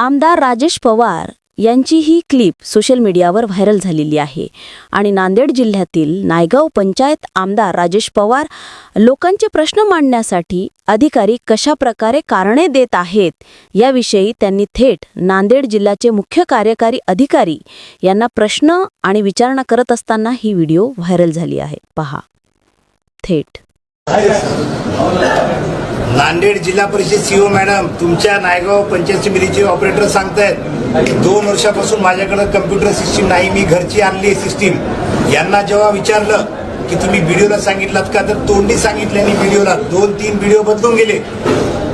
आमदार राजेश पवार यांची ही क्लिप सोशल मीडियावर व्हायरल झालेली आहे. आणि नांदेड जिल्ह्यातील नायगाव पंचायत आमदार राजेश पवार लोकांचे प्रश्न मांडण्यासाठी अधिकारी कशा प्रकारे कारणे देत आहेत याविषयी त्यांनी थेट नांदेड जिल्ह्याचे मुख्य कार्यकारी अधिकारी यांना प्रश्न आणि विचारणा करत असताना ही व्हिडिओ व्हायरल झाली आहे. पहा. थेट नांदेड जिल्हा परिषद सीओ मॅडम तुमच्या नायगाव पंचायत समितीचे ऑपरेटर सांगतायत दोन वर्षापासून माझ्याकडे कम्प्युटर सिस्टीम नाही मी घरची आणली सिस्टीम यांना जेव्हा विचारलं की तुम्ही व्हिडिओला सांगितलात का तर तोंडी सांगितल्याने व्हिडिओला दोन तीन व्हिडिओ बदलून गेले.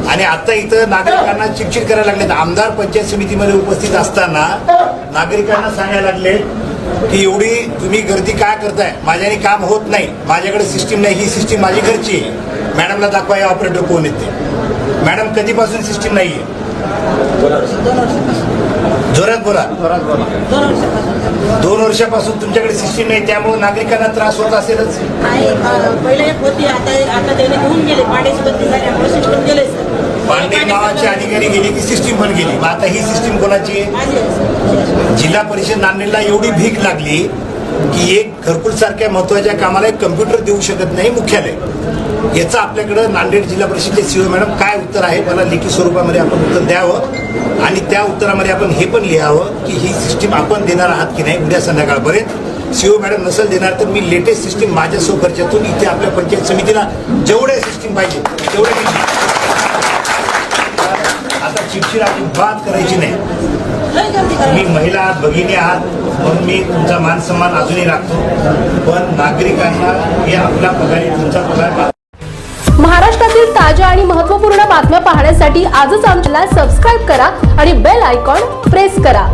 आणि आता इथं नागरिकांना चिडचिड करायला लागलेत. आमदार पंचायत समितीमध्ये उपस्थित असताना नागरिकांना सांगायला लागले की एवढी तुम्ही गर्दी काय करताय? माझ्याने काम होत नाही. माझ्याकडे सिस्टीम नाही. ही सिस्टीम माझी घरची आहे. मॅडमला दाखवा या ऑपरेटर कोण येते मॅडम कधीपासून सिस्टीम नाहीये जोरात बोला. दोन वर्षापासून तुमच्याकडे सिस्टीम नाही त्यामुळे नागरिकांना त्रास होत असेलच. पहिले होती. आता आता त्याने घेऊन गेले. पाण्याची बत्ती झाल्यामुळे सिस्टम गेले अनेक गावाचे अधिकारी गेले की सिस्टीम पण गेली. मग आता ही सिस्टीम कोणाची आहे? जिल्हा परिषद नांदेडला एवढी भीक लागली की एक घरकुल सारख्या महत्त्वाच्या कामाला एक कम्प्युटर देऊ शकत नाही मुख्यालय. याचं आपल्याकडं नांदेड जिल्हा परिषदचे सीओ मॅडम काय उत्तर आहे? मला लेखी स्वरूपामध्ये आपण उत्तर द्यावं. आणि त्या उत्तरामध्ये आपण हे पण लिहावं की ही सिस्टीम आपण देणार आहात की नाही उद्या संध्याकाळपर्यंत. सीओ मॅडम नसेल देणार तर मी लेटेस्ट सिस्टीम माझ्या स्वखर्चातून इथे आपल्या पंचायत समितीला जेवढे सिस्टीम पाहिजे तेवढे चिडचिड अजिबात करायची नाही. तुम्ही महिला आहात भगिनी आहात म्हणून मी तुमचा मान सन्मान अजूनही राखतो. पण नागरिकांना हे आपला पगार तुमचा पगार महाराष्ट्रातील ताज्या आणि महत्त्वपूर्ण बातम्या पाहण्यासाठी आजच आमच्याला सबस्क्राईब करा आणि बेल आयकॉन प्रेस करा.